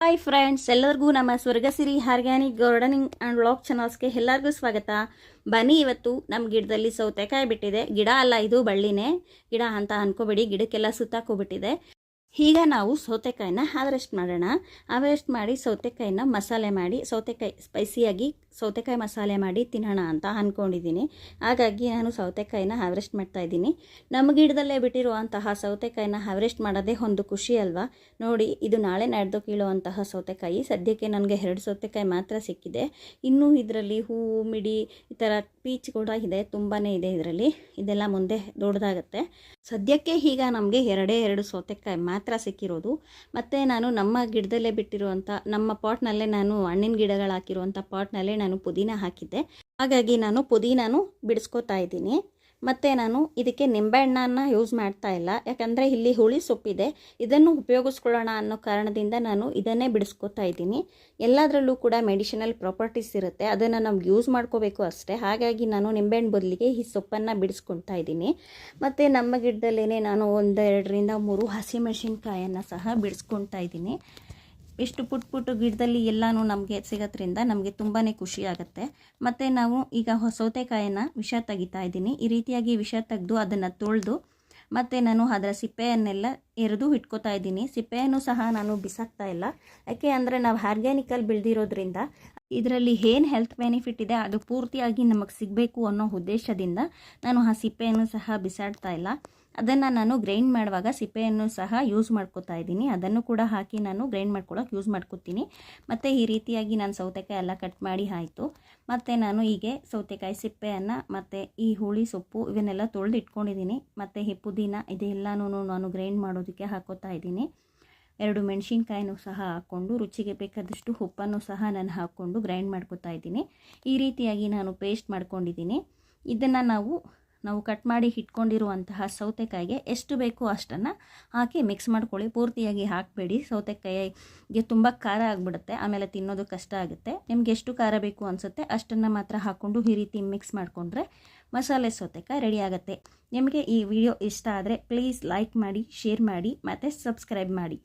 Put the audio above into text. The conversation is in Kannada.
ಹಾಯ್ ಫ್ರೆಂಡ್ಸ್ ಎಲ್ಲರಿಗೂ ನಮ್ಮ Swargasiri organic gardening and vlog ಚಾನಲ್ಸ್ಗೆ ಎಲ್ಲರಿಗೂ ಸ್ವಾಗತ. ಬನ್ನಿ ಇವತ್ತು ನಮ್ಮ ಗಿಡದಲ್ಲಿ ಸೌತೆಕಾಯಿ ಬಿಟ್ಟಿದೆ. ಗಿಡ ಅಲ್ಲ, ಇದು ಬಳ್ಳಿನೇ. ಗಿಡ ಅಂತ ಅನ್ಕೋಬೇಡಿ, ಗಿಡಕ್ಕೆಲ್ಲ ಸುತ್ತಾಕೋಬಿಟ್ಟಿದೆ ಈಗ ನಾವು ಸೌತೆಕಾಯಿನ ಹಾರ್ವೆಸ್ಟ್ ಮಾಡೋಣ. ಹಾರ್ವೆಸ್ಟ್ ಮಾಡಿ ಸೌತೆಕಾಯಿನ ಮಸಾಲೆ ಮಾಡಿ, ಸೌತೆಕಾಯಿ ಸ್ಪೈಸಿಯಾಗಿ ಸೌತೆಕಾಯಿ ಮಸಾಲೆ ಮಾಡಿ ತಿನ್ನೋಣ ಅಂತ ಅಂದ್ಕೊಂಡಿದ್ದೀನಿ ಹಾಗಾಗಿ ನಾನು ಸೌತೆಕಾಯಿನ ಹಾರ್ವೆಸ್ಟ್ ಮಾಡ್ತಾ ಇದ್ದೀನಿ. ನಮ್ಮ ಗಿಡದಲ್ಲೇ ಬಿಟ್ಟಿರುವಂತಹ ಸೌತೆಕಾಯಿನ ಹಾರ್ವೆಸ್ಟ್ ಮಾಡೋದೇ ಒಂದು ಖುಷಿ ಅಲ್ವಾ? ನೋಡಿ, ಇದು ನಾಳೆ ನಡೆದು ಕೀಳುವಂತಹ ಸೌತೆಕಾಯಿ. ಸದ್ಯಕ್ಕೆ ನನಗೆ ಎರಡು ಸೌತೆಕಾಯಿ ಮಾತ್ರ ಸಿಕ್ಕಿದೆ. ಇನ್ನೂ ಇದರಲ್ಲಿ ಹೂವು, ಮಿಡಿ, ಈ ಥರ ಪೀಚ್ ಕೂಡ ಇದೆ. ತುಂಬಾ ಇದೆ ಇದರಲ್ಲಿ. ಇದೆಲ್ಲ ಮುಂದೆ ದೊಡ್ಡದಾಗುತ್ತೆ. ಸದ್ಯಕ್ಕೆ ಈಗ ನಮಗೆ ಎರಡೇ ಎರಡು ಸೌತೆಕಾಯಿ ಮಾತ್ರ ಸಿಕ್ಕಿರೋದು. ಮತ್ತು ನಾನು ನಮ್ಮ ಗಿಡದಲ್ಲೇ ಬಿಟ್ಟಿರುವಂಥ, ನಮ್ಮ ಪಾಟ್ನಲ್ಲೇ ನಾನು ಹಣ್ಣಿನ ಗಿಡಗಳು ಹಾಕಿರುವಂಥ ಪಾಟ್ನಲ್ಲೇ ನಾನು ಪುದೀನ ಹಾಕಿದ್ದೆ. ಹಾಗಾಗಿ ನಾನು ಪುದೀನೂ ಬಿಡಿಸ್ಕೋತಾ ಇದ್ದೀನಿ. ಮತ್ತು ನಾನು ಇದಕ್ಕೆ ನಿಂಬೆಹಣ್ಣನ್ನು ಯೂಸ್ ಮಾಡ್ತಾ ಇಲ್ಲ. ಯಾಕಂದರೆ ಇಲ್ಲಿ ಹುಳಿ ಸೊಪ್ಪಿದೆ. ಇದನ್ನು ಉಪಯೋಗಿಸ್ಕೊಳ್ಳೋಣ ಅನ್ನೋ ಕಾರಣದಿಂದ ನಾನು ಇದನ್ನೇ ಬಿಡಿಸ್ಕೊತಾ ಇದ್ದೀನಿ. ಎಲ್ಲದರಲ್ಲೂ ಕೂಡ ಮೆಡಿಸಿನಲ್ ಪ್ರಾಪರ್ಟೀಸ್ ಇರುತ್ತೆ. ಅದನ್ನು ನಮ್ಗೆ ಯೂಸ್ ಮಾಡ್ಕೋಬೇಕು ಅಷ್ಟೇ. ಹಾಗಾಗಿ ನಾನು ನಿಂಬೆಹಣ್ಣು ಬದಲಿಗೆ ಈ ಸೊಪ್ಪನ್ನು ಬಿಡಿಸ್ಕೊತಾ ಇದ್ದೀನಿ. ಮತ್ತು ನಮ್ಮ ಗಿಡದಲ್ಲೇ ನಾನು ಒಂದೆರಡರಿಂದ ಮೂರು ಹಸಿಮೆಣಸಿನ್ಕಾಯನ್ನು ಸಹ ಬಿಡಿಸ್ಕೊತಾ ಇದ್ದೀನಿ. ಇಷ್ಟು ಪುಟ್ ಪುಟ್ಟು ಗಿಡದಲ್ಲಿ ಎಲ್ಲನೂ ನಮಗೆ ಸಿಗೋದ್ರಿಂದ ನಮಗೆ ತುಂಬಾ ಖುಷಿ ಆಗುತ್ತೆ. ಮತ್ತು ನಾವು ಈಗ ಸೌತೆಕಾಯಿನ ವಿಷ ತೆಗಿತಾ ಇದ್ದೀನಿ. ಈ ರೀತಿಯಾಗಿ ವಿಷ ತೆಗೆದು ಅದನ್ನು ತೊಳೆದು ಮತ್ತು ನಾನು ಅದರ ಸಿಪ್ಪೆಯನ್ನೆಲ್ಲ ಎರೆದು ಇಟ್ಕೋತಾ ಇದ್ದೀನಿ. ಸಿಪ್ಪೆಯನ್ನು ಸಹ ನಾನು ಬಿಸಾಕ್ತಾ ಇಲ್ಲ. ಯಾಕೆ ಅಂದರೆ ನಾವು ಆರ್ಗ್ಯಾನಿಕಲ್ಲಿ ಬೆಳೆದಿರೋದ್ರಿಂದ ಇದರಲ್ಲಿ ಏನು ಹೆಲ್ತ್ ಬೆನಿಫಿಟ್ ಇದೆ ಅದು ಪೂರ್ತಿಯಾಗಿ ನಮಗೆ ಸಿಗಬೇಕು ಅನ್ನೋ ಉದ್ದೇಶದಿಂದ ನಾನು ಆ ಸಿಪ್ಪೆಯನ್ನು ಸಹ ಬಿಸಾಡ್ತಾ ಇಲ್ಲ. ಅದನ್ನು ನಾನು ಗ್ರೈಂಡ್ ಮಾಡುವಾಗ ಸಿಪ್ಪೆಯನ್ನು ಸಹ ಯೂಸ್ ಮಾಡ್ಕೋತಾ ಇದ್ದೀನಿ. ಅದನ್ನು ಕೂಡ ಹಾಕಿ ನಾನು ಗ್ರೈಂಡ್ ಮಾಡ್ಕೊಳ್ಳೋಕೆ ಯೂಸ್ ಮಾಡ್ಕೋತೀನಿ. ಮತ್ತು ಈ ರೀತಿಯಾಗಿ ನಾನು ಸೌತೆಕಾಯಿ ಎಲ್ಲ ಕಟ್ ಮಾಡಿ ಆಯಿತು. ಮತ್ತು ನಾನು ಹೀಗೆ ಸೌತೆಕಾಯಿ ಸಿಪ್ಪೆಯನ್ನು ಮತ್ತು ಈ ಹುಳಿ ಸೊಪ್ಪು ಇವನ್ನೆಲ್ಲ ತೊಳೆದು ಇಟ್ಕೊಂಡಿದ್ದೀನಿ. ಮತ್ತು ಈ ಪುದೀನ ಇದೆಲ್ಲನೂ ನಾನು ಗ್ರೈಂಡ್ ಮಾಡೋದಕ್ಕೆ ಹಾಕೋತಾ ಇದ್ದೀನಿ. ಎರಡು ಮೆಣಸಿನ್ಕಾಯಿನೂ ಸಹ ಹಾಕ್ಕೊಂಡು ರುಚಿಗೆ ಬೇಕಾದಷ್ಟು ಉಪ್ಪನ್ನು ಸಹ ನಾನು ಹಾಕ್ಕೊಂಡು ಗ್ರೈಂಡ್ ಮಾಡ್ಕೋತಾ ಇದ್ದೀನಿ. ಈ ರೀತಿಯಾಗಿ ನಾನು ಪೇಸ್ಟ್ ಮಾಡ್ಕೊಂಡಿದ್ದೀನಿ. ಇದನ್ನು ನಾವು ನಾವು ಕಟ್ ಮಾಡಿ ಇಟ್ಕೊಂಡಿರುವಂತಹ ಸೌತೆಕಾಯಿಗೆ ಎಷ್ಟು ಬೇಕೋ ಅಷ್ಟನ್ನು ಹಾಕಿ ಮಿಕ್ಸ್ ಮಾಡ್ಕೊಳ್ಳಿ. ಪೂರ್ತಿಯಾಗಿ ಹಾಕಬೇಡಿ. ಸೌತೆಕಾಯಿಗೆ ತುಂಬ ಖಾರ ಆಗಿಬಿಡುತ್ತೆ. ಆಮೇಲೆ ತಿನ್ನೋದು ಕಷ್ಟ ಆಗುತ್ತೆ. ನಿಮ್ಗೆ ಎಷ್ಟು ಖಾರ ಬೇಕು ಅನಿಸುತ್ತೆ ಅಷ್ಟನ್ನು ಮಾತ್ರ ಹಾಕ್ಕೊಂಡು ಈ ರೀತಿ ಮಿಕ್ಸ್ ಮಾಡಿಕೊಂಡ್ರೆ ಮಸಾಲೆ ಸೌತೆಕಾಯಿ ರೆಡಿ ಆಗುತ್ತೆ. ನಿಮಗೆ ಈ ವಿಡಿಯೋ ಇಷ್ಟ ಆದರೆ ಪ್ಲೀಸ್ ಲೈಕ್ ಮಾಡಿ ಶೇರ್ ಮಾಡಿ ಮತ್ತು ಸಬ್ಸ್ಕ್ರೈಬ್ ಮಾಡಿ.